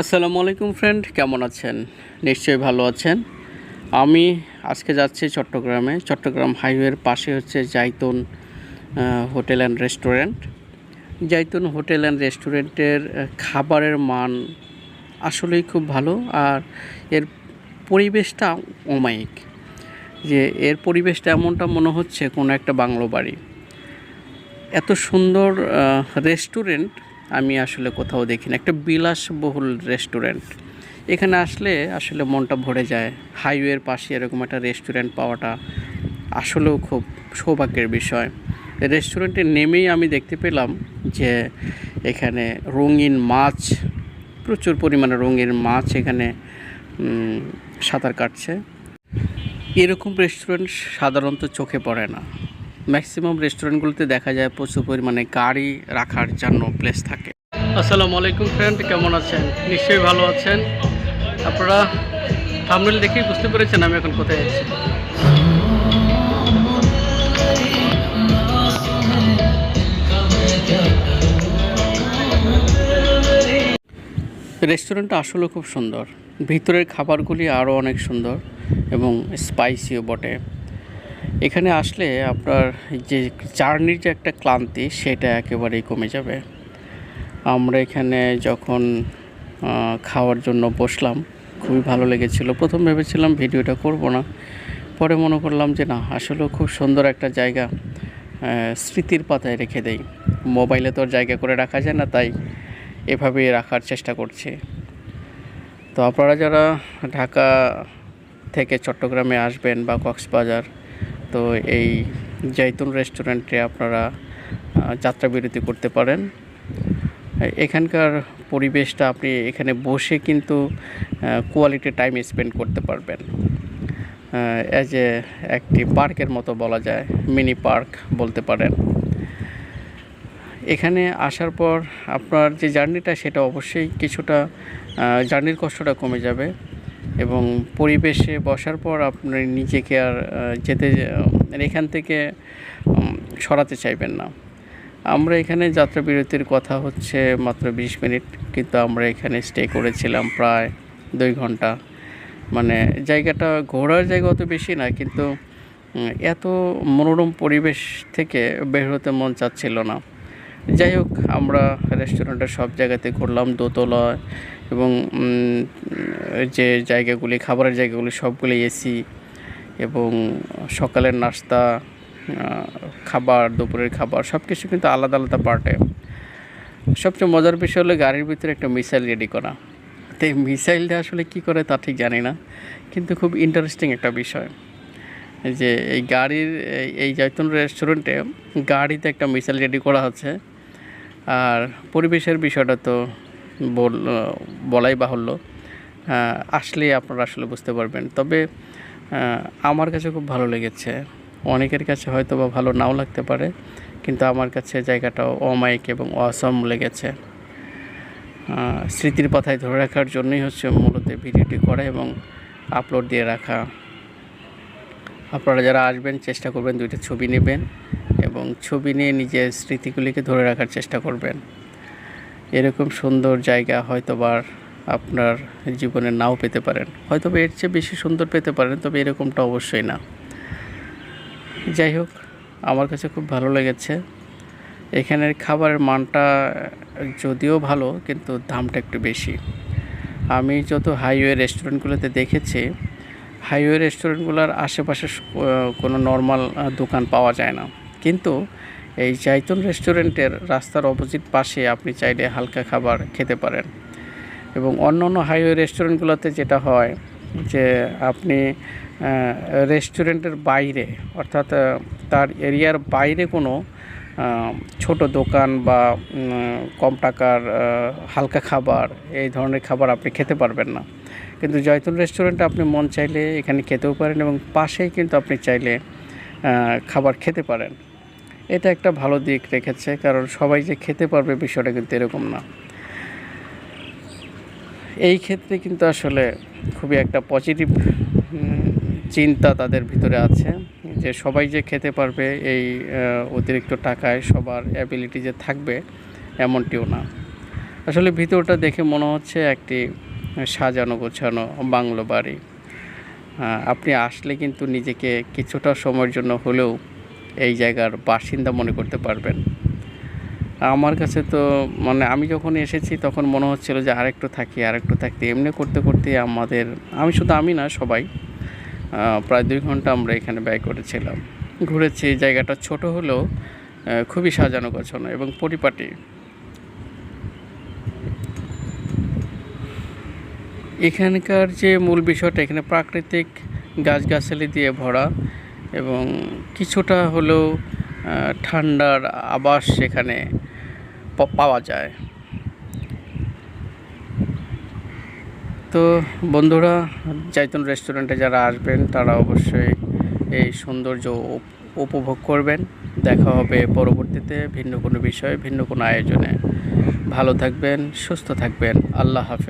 আসসালামু আলাইকুম ফ্রেন্ড কেমন আছেন? নিশ্চয়ই ভালো আছেন। আমি আজকে যাচ্ছি চট্টগ্রামে। চট্টগ্রাম হাইওয়ের পাশে হচ্ছে Zaitun hotel and restaurant Zaitun hotel and রেস্টুরেন্টের খাবারের মান আসলেই খুব ভালো আর এর পরিবেশটা অমায়িক। যে এর পরিবেশটা এমনটা মনে হচ্ছে কোনো একটা বাংলো বাড়ি। এত সুন্দর রেস্টুরেন্ট আমি আসলে কোথাও দেখি না। একটা বিলাসবহুল রেস্টুরেন্ট এখানে আসলে আসলে মনটা ভরে যায়। হাইওয়ের পাশে এরকম একটা রেস্টুরেন্ট পাওয়াটা আসলেও খুব সৌভাগ্যের বিষয়। রেস্টুরেন্টে নেমেই আমি দেখতে পেলাম যে এখানে রঙিন মাছ, প্রচুর পরিমাণে রঙিন মাছ এখানে সাঁতার কাটছে। এরকম রেস্টুরেন্ট সাধারণত চোখে পড়ে না। ম্যাক্সিমাম রেস্টুরেন্টগুলোতে দেখা যায় প্রচুর পরিমাণে গাড়ি রাখার জন্য প্লেস থাকে। আসসালামু আলাইকুম ফ্রেন্ড কেমন আছেন? নিশ্চয়ই ভালো আছেন। আপনারা থামনেল দেখেই বুঝতে পেরেছেন আমি এখন কোথায় আছি। রেস্টুরেন্টটা আসলে খুব সুন্দর। ভিতরের খাবারগুলি আরও অনেক সুন্দর এবং স্পাইসিও বটে। এখানে আসলে আপনার যে জার্নির যে একটা ক্লান্তি, সেটা একেবারেই কমে যাবে। আমরা এখানে যখন খাওয়ার জন্য বসলাম, খুবই ভালো লেগেছিল। প্রথম ভেবেছিলাম ভিডিওটা করব না। পরে মনে করলাম যে না, আসলেও খুব সুন্দর একটা জায়গা স্মৃতির পাতায় রেখে দেই। মোবাইলে তো জায়গা করে রাখা যায় না, তাই এভাবেই রাখার চেষ্টা করছি। তো আপনারা যারা ঢাকা থেকে চট্টগ্রামে আসবেন বা কক্সবাজার তো এই জৈতুন রেস্টুরেন্টে আপনারা যাত্রা বিরতি করতে পারেন। এখানকার পরিবেশটা আপনি এখানে বসে কিন্তু কোয়ালিটি টাইম স্পেন্ড করতে পারবেন। অ্যাজ এ একটি পার্কের মতো বলা যায় মিনি পার্ক বলতে পারেন। এখানে আসার পর আপনার যে জার্নিটা, সেটা অবশ্যই কিছুটা জার্নির কষ্টটা কমে যাবে। এবং পরিবেশে বসার পর আপনি নিজেকে আর যেতে এখান থেকে সরাতে চাইবেন না। আমরা এখানে যাত্রা বিরতির কথা হচ্ছে মাত্র বিশ মিনিট, কিন্তু আমরা এখানে স্টে করেছিলাম প্রায় দুই ঘণ্টা। মানে জায়গাটা ঘোরার জায়গা অত বেশি না, কিন্তু এত মনোরম পরিবেশ থেকে বের হতে মন চাচ্ছিল না। যাই হোক, আমরা রেস্টুরেন্টের সব জায়গাতে ঘুরলাম দোতলা এবং যে জায়গাগুলি, খাবারের জায়গাগুলি সবগুলি এসি এবং সকালের নাস্তা খাবার, দুপুরের খাবার সব কিছু কিন্তু আলাদা আলাদা পার্টে সবচেয়ে মজার বিষয় হলো গাড়ির ভিতরে একটা মিসাইল রেডি করা। তো এই মিসাইলটা আসলে কী করে তা ঠিক জানি না, কিন্তু খুব ইন্টারেস্টিং একটা বিষয়। যে এই গাড়ির, এই- জৈতুন রেস্টুরেন্টে গাড়িতে একটা মিসাইল রেডি করা হচ্ছে। আর পরিবেশের বিষয়টা তো বলাই বাহুল্য আহ, আসলেই আপনারা আসলে বুঝতে পারবেন। তবে আমার কাছে খুব ভালো লেগেছে। অনেকের কাছে হয়তো বা ভালো নাও লাগতে পারে কিন্তু আমার কাছে জায়গাটাও অমায়িক এবং অসম লেগেছে। স্মৃতির পাতায় ধরে রাখার জন্যই হচ্ছে মূলত ভিডিওটি করা এবং আপলোড দিয়ে রাখা। আপনারা যারা আসবেন চেষ্টা করবেন দুইটা ছবি নেবেন এবং ছবি নিয়ে নিজের স্মৃতিগুলিকে ধরে রাখার চেষ্টা করবেন। এরকম সুন্দর জায়গা হয়তোবার আপনার জীবনে নাও পেতে পারেন। হয়তোবা এর চেয়ে বেশি সুন্দর পেতে পারেন, তবে এরকমটা অবশ্যই না। যাই হোক, আমার কাছে খুব ভালো লেগেছে। এখানের খাবারের মানটা যদিও ভালো, কিন্তু দামটা একটু বেশি। আমি যত হাইওয়ে রেস্টুরেন্টগুলোতে দেখেছি, হাইওয়ে রেস্টুরেন্টগুলোর আশেপাশে কোনো নর্মাল দোকান পাওয়া যায় না। কিন্তু এই জাইতুন রেস্টুরেন্টের রাস্তার অপোজিট পাশে আপনি চাইলে হালকা খাবার খেতে পারেন। এবং অন্য অন্য হাইওয়ে রেস্টুরেন্টগুলোতে যেটা হয় যে আপনি রেস্টুরেন্টের বাইরে, অর্থাৎ তার এরিয়ার বাইরে কোনো ছোট দোকান বা কম টাকার হালকা খাবার, এই ধরনের খাবার আপনি খেতে পারবেন না। কিন্তু জয়তুল রেস্টুরেন্টে আপনি মন চাইলে এখানে খেতেও পারেন এবং পাশেই কিন্তু আপনি চাইলে খাবার খেতে পারেন। এটা একটা ভালো দিক রেখেছে, কারণ সবাই যে খেতে পারবে বিষয়টা কিন্তু এরকম না। এই ক্ষেত্রে কিন্তু আসলে খুবই একটা পজিটিভ চিন্তা তাদের ভিতরে আছে, যে সবাই যে খেতে পারবে এই অতিরিক্ত টাকায় সবার অ্যাবিলিটি যে থাকবে এমনটিও না। আসলে ভিতরটা দেখে মনে হচ্ছে একটি সাজানো গোছানো বাংলো বাড়ি। আপনি আসলে কিন্তু নিজেকে কিছুটা সময়ের জন্য হলেও এই জায়গার বাসিন্দা মনে করতে পারবেন। আমার কাছে তো মানে আমি যখন এসেছি তখন মনে হচ্ছিল যে আরেকটু থাকি, আরেকটু থাকতে। এমনি করতে করতে আমাদের, আমি শুধু আমি না, সবাই প্রায় দুই ঘণ্টা আমরা এখানে ব্যয় করেছিলাম। ঘুরেছি, জায়গাটা ছোট হলেও খুবই সাজানো গোছানো এবং পরিপাটি। এখানকার যে মূল বিষয়টা, এখানে প্রাকৃতিক গাছগাছালি দিয়ে ভরা এবং কিছুটা হলেও ঠান্ডার আবাস সেখানে পাওয়া যায়। তো বন্ধুরা, জাইতুন রেস্টুরেন্টে যারা আসবেন, তারা অবশ্যই এই সৌন্দর্য উপভোগ করবেন। দেখা হবে পরবর্তীতে ভিন্ন কোনো বিষয়ে, ভিন্ন কোনো আয়োজনে। ভালো থাকবেন, সুস্থ থাকবেন। আল্লাহ হাফেজ।